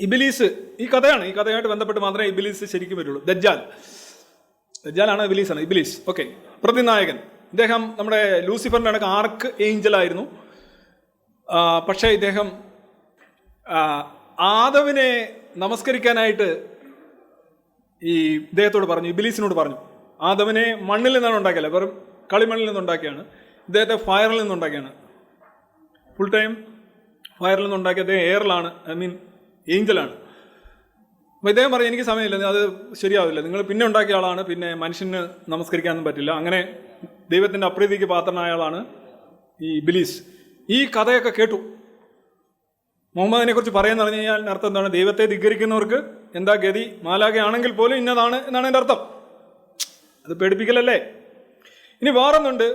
ഇബിലീസ് ഈ കഥയാണ് ഈ കഥയായിട്ട് ബന്ധപ്പെട്ട് മാത്രമേ ഇബിലീസ് ശരിക്കും വരുള്ളൂ. ദജ്ജാൽ. ദജ്ജാലാണ് ഇബിലീസാണ്. ഇബിലീസ്. ഓക്കെ. പ്രതിനായകൻ. ഇദ്ദേഹം നമ്മുടെ ലൂസിഫറിന്റെ അടക്കം ആർക്ക് ഏഞ്ചലായിരുന്നു പക്ഷേ ഇദ്ദേഹം ആദവിനെ നമസ്കരിക്കാനായിട്ട് ഈ ഇദ്ദേഹത്തോട് പറഞ്ഞു ഇബിലീസിനോട് പറഞ്ഞു. ആദവിനെ മണ്ണിൽ നിന്നാണ് ഉണ്ടാക്കിയല്ല വെറും കളിമണ്ണിൽ നിന്നുണ്ടാക്കിയാണ് ഇദ്ദേഹത്തെ ഫയറിൽ നിന്നുണ്ടാക്കിയാണ് ഫുൾ ടൈം ഫയറിൽ നിന്നുണ്ടാക്കിയ അദ്ദേഹം എയറിലാണ് ഐ മീൻ ഏഞ്ചലാണ്. അപ്പോൾ ഇദ്ദേഹം പറയും എനിക്ക് സമയമില്ല അത് ശരിയാവില്ല. നിങ്ങൾ പിന്നെ ഉണ്ടാക്കിയ ആളാണ് പിന്നെ മനുഷ്യന് നമസ്കരിക്കാനൊന്നും പറ്റില്ല. അങ്ങനെ ദൈവത്തിന്റെ അപ്രീതിക്ക് പാത്രനായ ആളാണ് ഈ ബിലീസ് ഈ കഥയൊക്കെ കേട്ടു. മുഹമ്മദിനെ കുറിച്ച് പറയുന്ന പറഞ്ഞു കഴിഞ്ഞാൽ അർത്ഥം എന്താണ്? ദൈവത്തെ ധിക്കരിക്കുന്നവർക്ക് എന്താ ഗതി? മാലാകയാണെങ്കിൽ പോലും ഇന്നതാണ് എന്നാണ് എന്റെ അർത്ഥം. അത് പേടിപ്പിക്കലല്ലേ? ഇനി വേറൊന്നുണ്ട്.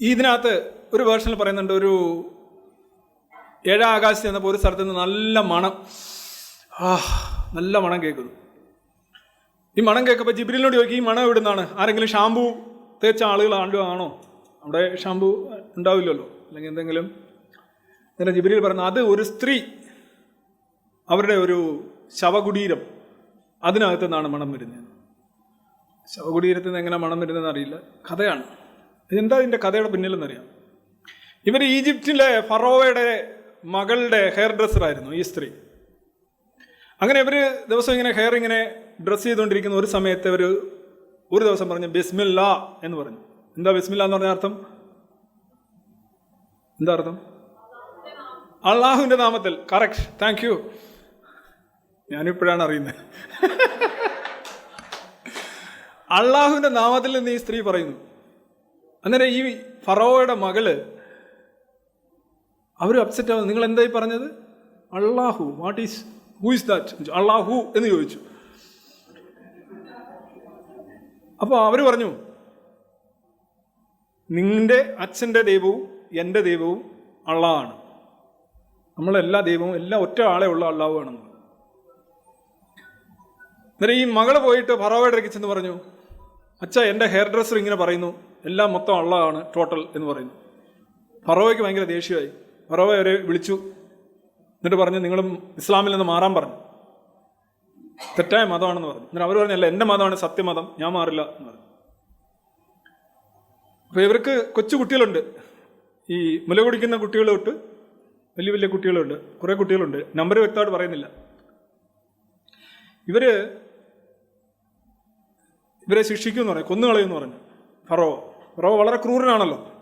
ഇതിനകത്ത് ഒരു വേർഷനിൽ പറയുന്നുണ്ട് ഒരു ഏഴാം ആകാശത്ത് ചെന്നപ്പോൾ ഒരു സ്ഥലത്ത് നിന്ന് നല്ല മണം. ആ നല്ല മണം കേൾക്കുന്നു. ഈ മണം കേൾക്കുമ്പോൾ ജിബ്രിലിനോട് ചോദിക്കും ഈ മണം എവിടുന്നാണ്? ആരെങ്കിലും ഷാമ്പു തേച്ച ആളുകളാണല്ലോ ആണോ? അവിടെ ഷാമ്പു ഉണ്ടാവില്ലല്ലോ? അല്ലെങ്കിൽ എന്തെങ്കിലും? എന്നിട്ട് ജിബ്രിൽ പറഞ്ഞു അത് ഒരു സ്ത്രീ. അവരുടെ ഒരു ശവകുടീരം. അതിനകത്ത് നിന്നാണ് മണം വരുന്നത്. ശവകുടീരത്തിൽ നിന്ന് എങ്ങനെ മണം വരുന്നതെന്ന് അറിയില്ല. കഥയാണ്. എന്താ ഇതിന്റെ കഥയുടെ പിന്നിലെന്നറിയാം. ഇവർ ഈജിപ്തിലെ ഫറോവയുടെ മകളുടെ ഹെയർ ഡ്രസ്സറായിരുന്നു ഈ സ്ത്രീ. അങ്ങനെ ഇവർ ദിവസം ഇങ്ങനെ ഹെയർ ഇങ്ങനെ ഡ്രസ്സ് ചെയ്തുകൊണ്ടിരിക്കുന്ന ഒരു സമയത്ത് അവർ ഒരു ദിവസം പറഞ്ഞു ബിസ്മില്ല എന്ന് പറഞ്ഞു. എന്താ ബിസ്മില്ല എന്ന് പറഞ്ഞ അർത്ഥം? എന്താ അർത്ഥം? അള്ളാഹുവിന്റെ നാമത്തിൽ. കറക്റ്റ് താങ്ക് യു ഞാനിപ്പോഴാണ് അറിയുന്നത്. അള്ളാഹുവിന്റെ നാമത്തിൽ നിന്ന് ഈ സ്ത്രീ പറയുന്നു. അങ്ങനെ ഈ ഫറോയുടെ മകൾ അവർ അപ്സെറ്റ് ആവുന്നു. നിങ്ങൾ എന്തായി പറഞ്ഞത്? അള്ളാഹു what is who is that അള്ളാഹു എന്ന് ചോദിച്ചു. അപ്പോൾ അവർ പറഞ്ഞു നിന്റെ അച്ഛന്റെ ദൈവവും എന്റെ ദൈവവും അള്ളാഹാണ്. നമ്മളെല്ലാ ദൈവവും എല്ലാം ഒറ്റ ആളെ ഉള്ള അള്ളാഹുവാണെന്ന് അന്നേരം ഈ മകൾ പോയിട്ട് ഫറോവയുടെ അടുക്കൽ ചെന്ന് പറഞ്ഞു അച്ഛ എന്റെ ഹെയർ ഡ്രസ്സർ ഇങ്ങനെ പറയുന്നു എല്ലാം മൊത്തം അള്ളാഹാണ് ടോട്ടൽ എന്ന് പറയുന്നു. ഫറോവയ്ക്ക് ഭയങ്കര ദേഷ്യമായി. ഫറോവ അവരെ വിളിച്ചു. എന്നിട്ട് പറഞ്ഞു നിങ്ങളും ഇസ്ലാമിൽ നിന്ന് മാറാൻ പറഞ്ഞു. തെറ്റായ മതമാണെന്ന് പറഞ്ഞു. എന്നിട്ട് അവർ പറഞ്ഞല്ല എന്റെ മതമാണ് സത്യമതം ഞാൻ മാറില്ല എന്ന് പറഞ്ഞു. അപ്പോൾ ഇവർക്ക് കൊച്ചു കുട്ടികളുണ്ട്. ഈ മുല കുടിക്കുന്ന കുട്ടികൾ തൊട്ട് വലിയ വലിയ കുട്ടികളുണ്ട്. കുറേ കുട്ടികളുണ്ട്. നമ്പർ വ്യക്തമായിട്ട് പറയുന്നില്ല. ഇവർ ഇവരെ ശിക്ഷിക്കുമെന്ന് പറഞ്ഞു കൊന്നുകളയുമെന്ന് പറഞ്ഞു. ഫറോ ഫറോ വളരെ ക്രൂരനാണല്ലോ.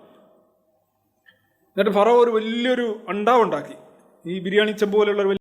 എന്നിട്ട് ഫറോ ഒരു വലിയൊരു അണ്ടാവുണ്ടാക്കി. ഈ ബിരിയാണി ചെമ്പ് പോലെയുള്ള ഒരു